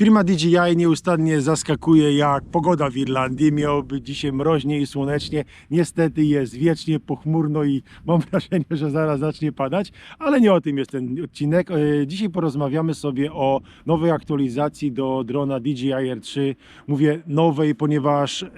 Firma DJI nieustannie zaskakuje jak pogoda w Irlandii. Miało być dzisiaj mroźnie i słonecznie. Niestety jest wiecznie pochmurno i mam wrażenie, że zaraz zacznie padać, ale nie o tym jest ten odcinek. E, Dzisiaj porozmawiamy sobie o nowej aktualizacji do drona DJI R3. Mówię nowej, ponieważ e,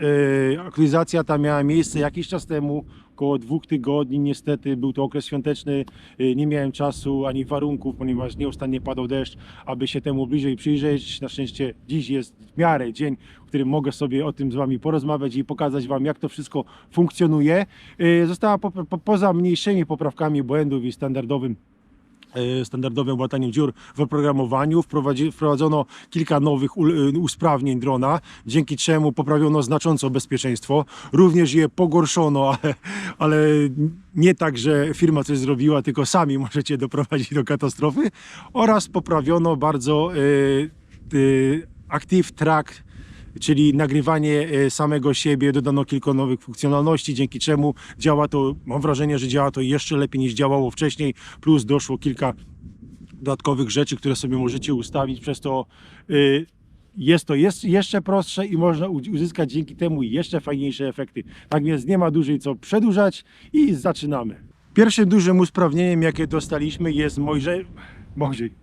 aktualizacja ta miała miejsce jakiś czas temu. Około dwóch tygodni, niestety był to okres świąteczny, e, nie miałem czasu ani warunków, ponieważ nieustannie padał deszcz, aby się temu bliżej przyjrzeć. Na szczęście dziś jest w miarę dzień, w którym mogę sobie o tym z Wami porozmawiać i pokazać Wam, jak to wszystko funkcjonuje. E, Została po, po, poza mniejszymi poprawkami błędów i standardowym standardowym łataniem dziur w oprogramowaniu. Wprowadzono kilka nowych ul- usprawnień drona, dzięki czemu poprawiono znacząco bezpieczeństwo. Również je pogorszono, ale, ale nie tak, że firma coś zrobiła, tylko sami możecie doprowadzić do katastrofy. Oraz poprawiono bardzo e, e, Active Track czyli nagrywanie e, samego siebie, dodano kilka nowych funkcjonalności, dzięki czemu działa to, mam wrażenie, że działa to jeszcze lepiej niż działało wcześniej, plus doszło kilka dodatkowych rzeczy, które sobie możecie ustawić, przez to y, jest to jeszcze prostsze i można uzyskać dzięki temu jeszcze fajniejsze efekty. Tak więc nie ma dłużej co przedłużać i zaczynamy. Pierwszym dużym usprawnieniem, jakie dostaliśmy jest Mojżej... Mojżej.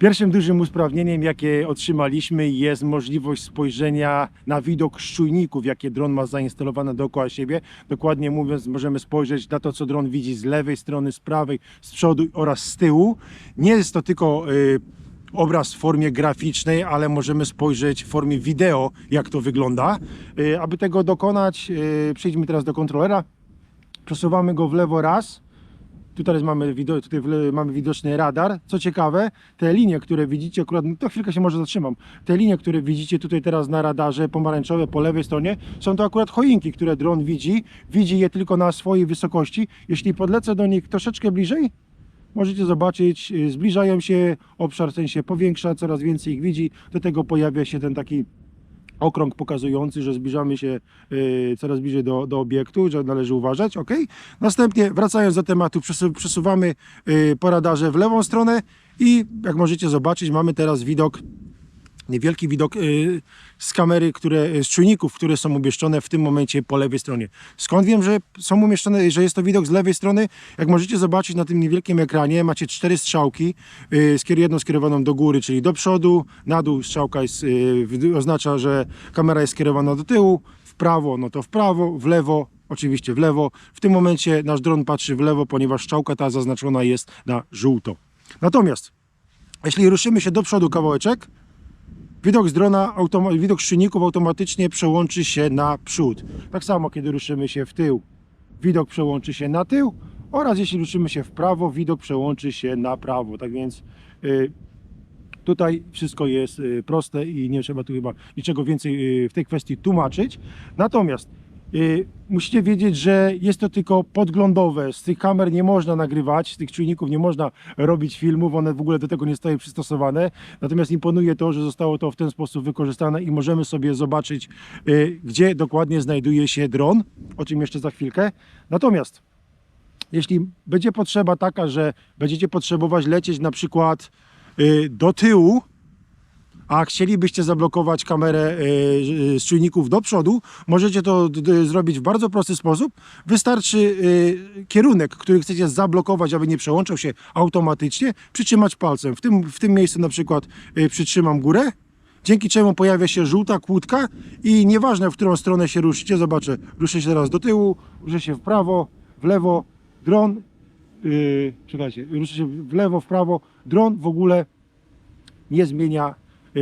Pierwszym dużym usprawnieniem, jakie otrzymaliśmy, jest możliwość spojrzenia na widok czujników, jakie dron ma zainstalowane dookoła siebie. Dokładnie mówiąc, możemy spojrzeć na to, co dron widzi z lewej strony, z prawej, z przodu oraz z tyłu. Nie jest to tylko y, obraz w formie graficznej, ale możemy spojrzeć w formie wideo, jak to wygląda. Y, aby tego dokonać, y, przejdźmy teraz do kontrolera. Przesuwamy go w lewo raz. Tutaj mamy, wido- tutaj mamy widoczny radar. Co ciekawe, te linie, które widzicie, akurat no to chwilkę się może zatrzymam. Te linie, które widzicie tutaj teraz na radarze, pomarańczowe po lewej stronie, są to akurat choinki, które dron widzi. Widzi je tylko na swojej wysokości. Jeśli podlecę do nich troszeczkę bliżej, możecie zobaczyć, y, zbliżają się, obszar ten się powiększa, coraz więcej ich widzi. Do tego pojawia się ten taki okrąg pokazujący, że zbliżamy się y, coraz bliżej do, do obiektu, że należy uważać, ok? Następnie wracając do tematu, przesu, przesuwamy y, w lewą stronę i jak możecie zobaczyć, mamy teraz widok niewielki widok y, z kamery, które, z czujników, które są umieszczone w tym momencie po lewej stronie. Skąd wiem, że są umieszczone, że jest to widok z lewej strony? Jak możecie zobaczyć na tym niewielkim ekranie, macie cztery strzałki, y, jedną skierowaną do góry, czyli do przodu, na dół strzałka jest, y, oznacza, że kamera jest skierowana do tyłu, w prawo, no to w prawo, w lewo, oczywiście w lewo. W tym momencie nasz dron patrzy w lewo, ponieważ strzałka ta zaznaczona jest na żółto. Natomiast jeśli ruszymy się do przodu kawałeczek, Widok z drona, widok z czynników automatycznie przełączy się na przód. Tak samo, kiedy ruszymy się w tył, widok przełączy się na tył oraz jeśli ruszymy się w prawo, widok przełączy się na prawo. Tak więc y, tutaj wszystko jest y, proste i nie trzeba tu chyba niczego więcej y, w tej kwestii tłumaczyć. Natomiast musicie wiedzieć, że jest to tylko podglądowe. Z tych kamer nie można nagrywać, z tych czujników nie można robić filmów, one w ogóle do tego nie zostały przystosowane. Natomiast imponuje to, że zostało to w ten sposób wykorzystane i możemy sobie zobaczyć, y, gdzie dokładnie znajduje się dron, o czym jeszcze za chwilkę. Natomiast jeśli będzie potrzeba taka, że będziecie potrzebować lecieć na przykład y, do tyłu, a chcielibyście zablokować kamerę y, y, z czujników do przodu, możecie to zrobić w bardzo prosty sposób. Wystarczy y, kierunek, który chcecie zablokować, aby nie przełączał się automatycznie, przytrzymać palcem. W tym, w tym miejscu na przykład przytrzymam górę, dzięki czemu pojawia się żółta kłódka i nieważne w którą stronę się ruszycie, zobaczę, ruszę się teraz do tyłu, ruszę się w prawo, w lewo, dron, yy, czekajcie, ruszę się w lewo, w prawo, dron w ogóle nie zmienia,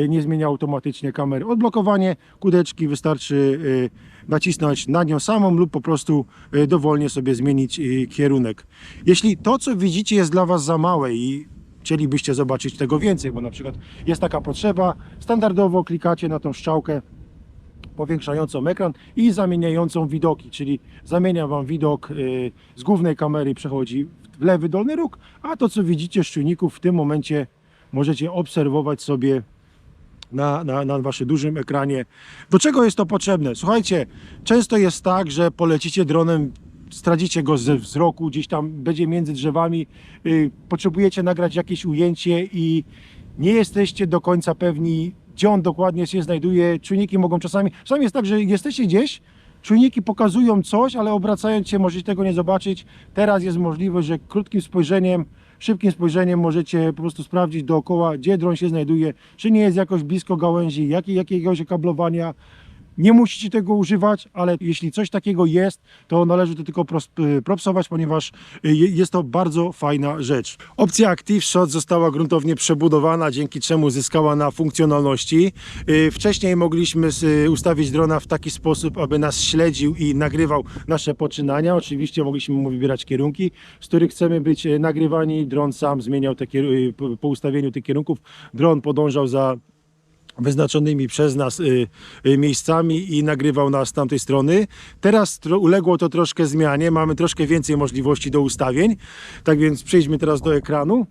nie zmienia automatycznie kamery. Odblokowanie kudeczki wystarczy y, nacisnąć na nią samą lub po prostu y, dowolnie sobie zmienić y, kierunek. Jeśli to, co widzicie jest dla Was za małe i chcielibyście zobaczyć tego więcej, bo na przykład jest taka potrzeba, standardowo klikacie na tą strzałkę powiększającą ekran i zamieniającą widoki, czyli zamienia Wam widok y, z głównej kamery przechodzi w lewy dolny róg, a to co widzicie z czujników w tym momencie możecie obserwować sobie na, na, na waszym dużym ekranie. Do czego jest to potrzebne? Słuchajcie, często jest tak, że polecicie dronem, stracicie go ze wzroku, gdzieś tam będzie między drzewami, y, potrzebujecie nagrać jakieś ujęcie i nie jesteście do końca pewni, gdzie on dokładnie się znajduje. Czujniki mogą czasami. Czasami jest tak, że jesteście gdzieś, czujniki pokazują coś, ale obracając się możecie tego nie zobaczyć. Teraz jest możliwość, że krótkim spojrzeniem, szybkim spojrzeniem możecie po prostu sprawdzić dookoła, gdzie dron się znajduje, czy nie jest jakoś blisko gałęzi, jakie, jakiegoś kablowania. Nie musicie tego używać, ale jeśli coś takiego jest, to należy to tylko y, propsować, ponieważ y, je- jest to bardzo fajna rzecz. Opcja Active Shot została gruntownie przebudowana, dzięki czemu zyskała na funkcjonalności. Y, Wcześniej mogliśmy ustawić drona w taki sposób, aby nas śledził i nagrywał nasze poczynania. Oczywiście mogliśmy mu wybierać kierunki, z których chcemy być nagrywani. Dron sam zmieniał te po ustawieniu tych kierunków. Dron podążał za wyznaczonymi przez nas y, y, miejscami i nagrywał nas z tamtej strony. Teraz tro, uległo to troszkę zmianie, mamy troszkę więcej możliwości do ustawień. Tak więc przejdźmy teraz do ekranu.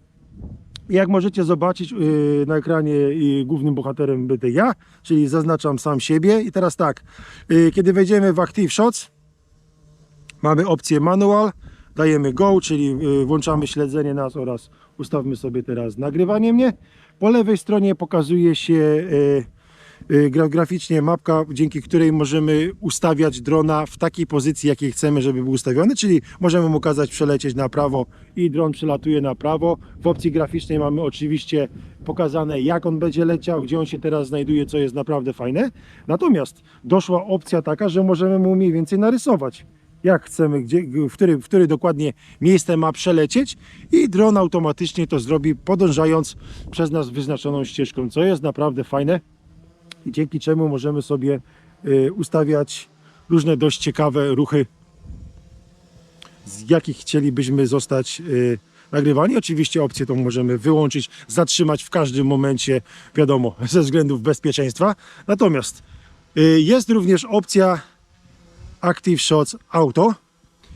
Jak możecie zobaczyć y, na ekranie y, głównym bohaterem będę ja, czyli zaznaczam sam siebie. I teraz tak, y, kiedy wejdziemy w Active Shots, mamy opcję Manual, dajemy Go, czyli y, włączamy śledzenie nas oraz ustawmy sobie teraz nagrywanie mnie. Po lewej stronie pokazuje się y, gra- graficznie mapka, dzięki której możemy ustawiać drona w takiej pozycji, jakiej chcemy, żeby był ustawiony, czyli możemy mu kazać przelecieć na prawo i dron przelatuje na prawo. W opcji graficznej mamy oczywiście pokazane, jak on będzie leciał, gdzie on się teraz znajduje, co jest naprawdę fajne. Natomiast doszła opcja taka, że możemy mu mniej więcej narysować jak chcemy, gdzie, w, który, w który dokładnie miejsce ma przelecieć i dron automatycznie to zrobi, podążając przez nas wyznaczoną ścieżką, co jest naprawdę fajne i dzięki czemu możemy sobie y, ustawiać różne dość ciekawe ruchy, z jakich chcielibyśmy zostać y, nagrywani. Oczywiście opcję tą możemy wyłączyć, zatrzymać w każdym momencie, wiadomo, ze względów bezpieczeństwa. Natomiast y, jest również opcja Active Shots Auto.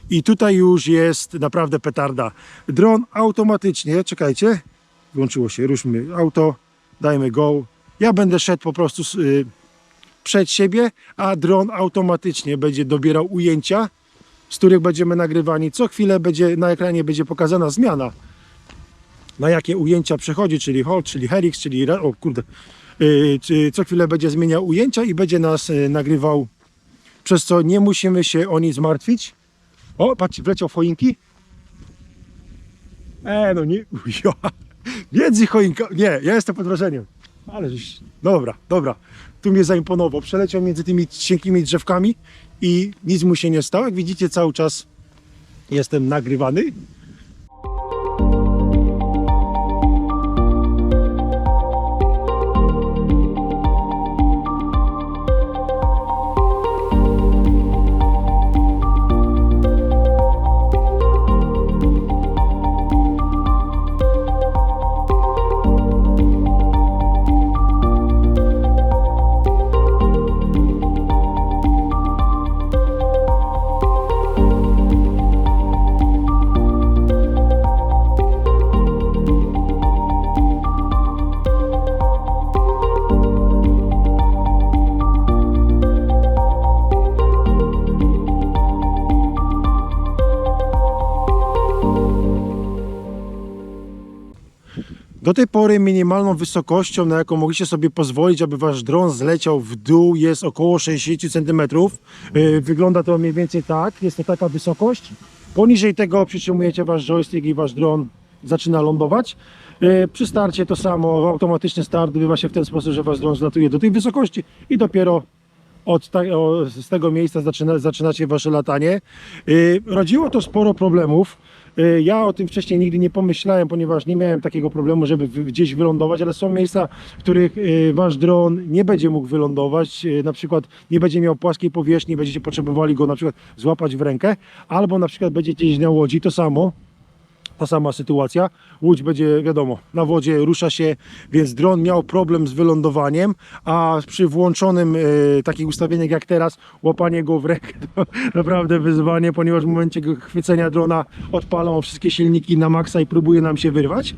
I tutaj już jest naprawdę petarda. Dron automatycznie, czekajcie, włączyło się, ruszmy auto, dajmy go. Ja będę szedł po prostu y, przed siebie, a dron automatycznie będzie dobierał ujęcia, z których będziemy nagrywani. Co chwilę będzie na ekranie będzie pokazana zmiana. Na jakie ujęcia przechodzi, czyli hold, czyli helix, czyli o kurde, y, co chwilę będzie zmieniał ujęcia i będzie nas y, nagrywał przez co nie musimy się o nic martwić. O, patrzcie, wleciał w choinki. E, no nie, ja, między choinka, nie, ja jestem pod wrażeniem. Ale żeś, dobra, dobra, tu mnie zaimponował. Przeleciał między tymi cienkimi drzewkami i nic mu się nie stało. Jak widzicie, cały czas jestem nagrywany. Do tej pory minimalną wysokością, na jaką mogliście sobie pozwolić, aby wasz dron zleciał w dół, jest około 60 cm. Yy, Wygląda to mniej więcej tak, jest to taka wysokość. Poniżej tego przytrzymujecie wasz joystick i wasz dron zaczyna lądować. Yy, Przy starcie to samo, automatyczny start odbywa się w ten sposób, że wasz dron zlatuje do tej wysokości i dopiero od z tego miejsca zaczyna, zaczynacie wasze latanie. Yy, rodziło to sporo problemów. Yy, ja o tym wcześniej nigdy nie pomyślałem, ponieważ nie miałem takiego problemu, żeby gdzieś wylądować, ale są miejsca, w których yy, wasz dron nie będzie mógł wylądować. Yy, na przykład nie będzie miał płaskiej powierzchni, będziecie potrzebowali go na przykład złapać w rękę, albo na przykład będziecie gdzieś na łodzi, to samo ta sama sytuacja. Łódź będzie, wiadomo, na wodzie rusza się, więc dron miał problem z wylądowaniem, a przy włączonym e, takich ustawieniach jak teraz, łapanie go w rękę to naprawdę wyzwanie, ponieważ w momencie chwycenia drona odpalą wszystkie silniki na maksa i próbuje nam się wyrwać.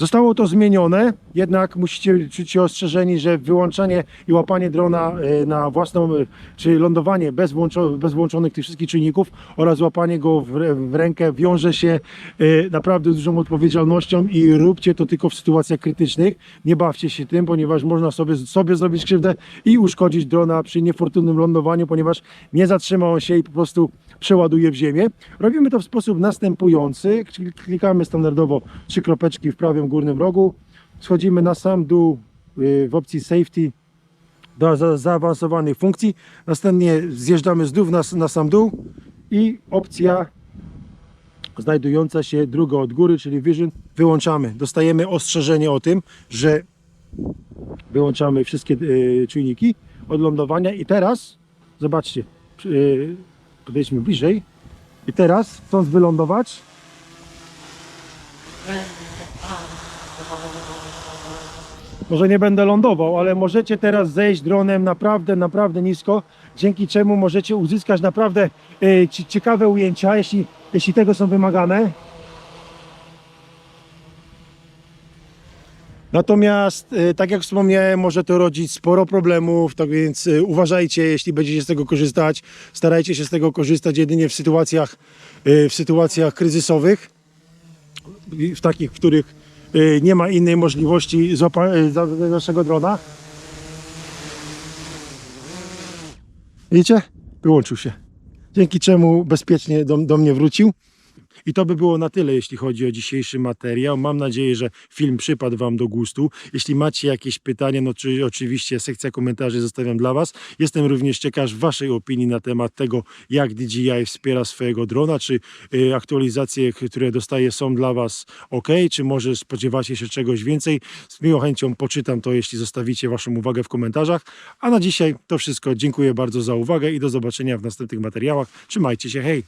Zostało to zmienione, jednak musicie czuć się ostrzeżeni, że wyłączanie i łapanie drona e, na własną, e, czy lądowanie bez, włączo, bez włączonych tych wszystkich czynników oraz łapanie go w, w rękę wiąże się e, naprawdę dużą odpowiedzialnością i róbcie to tylko w sytuacjach krytycznych. Nie bawcie się tym, ponieważ można sobie, sobie zrobić krzywdę i uszkodzić drona przy niefortunnym lądowaniu, ponieważ nie zatrzyma on się i po prostu przeładuje w ziemię. Robimy to w sposób następujący. Klikamy standardowo trzy kropeczki w prawym górnym rogu. Schodzimy na sam dół y, w opcji safety do za- zaawansowanych funkcji. Następnie zjeżdżamy z dół na, na sam dół i opcja znajdująca się druga od góry, czyli Vision, wyłączamy. Dostajemy ostrzeżenie o tym, że wyłączamy wszystkie y, czujniki od lądowania i teraz, zobaczcie, y, podejdźmy bliżej i teraz chcąc wylądować może nie będę lądował, ale możecie teraz zejść dronem naprawdę, naprawdę nisko, dzięki czemu możecie uzyskać naprawdę ci- ciekawe ujęcia, jeśli, jeśli tego są wymagane. Natomiast, e, tak jak wspomniałem, może to rodzić sporo problemów, tak więc e, uważajcie, jeśli będziecie z tego korzystać. Starajcie się z tego korzystać jedynie w sytuacjach, w sytuacjach kryzysowych w takich, w których y, nie ma innej możliwości złapa- y, naszego drona. Widzicie? Wyłączył się. Dzięki czemu bezpiecznie do, do mnie wrócił. I to by było na tyle, jeśli chodzi o dzisiejszy materiał. Mam nadzieję, że film przypadł Wam do gustu. Jeśli macie jakieś pytania, no czy oczywiście sekcja komentarzy zostawiam dla Was. Jestem również ciekaw Waszej opinii na temat tego, jak DJI wspiera swojego drona, czy y, aktualizacje, które dostaję są dla Was ok, czy może spodziewacie się czegoś więcej. Z miłą chęcią poczytam to, jeśli zostawicie Waszą uwagę w komentarzach. A na dzisiaj to wszystko. Dziękuję bardzo za uwagę i do zobaczenia w następnych materiałach. Trzymajcie się, hej!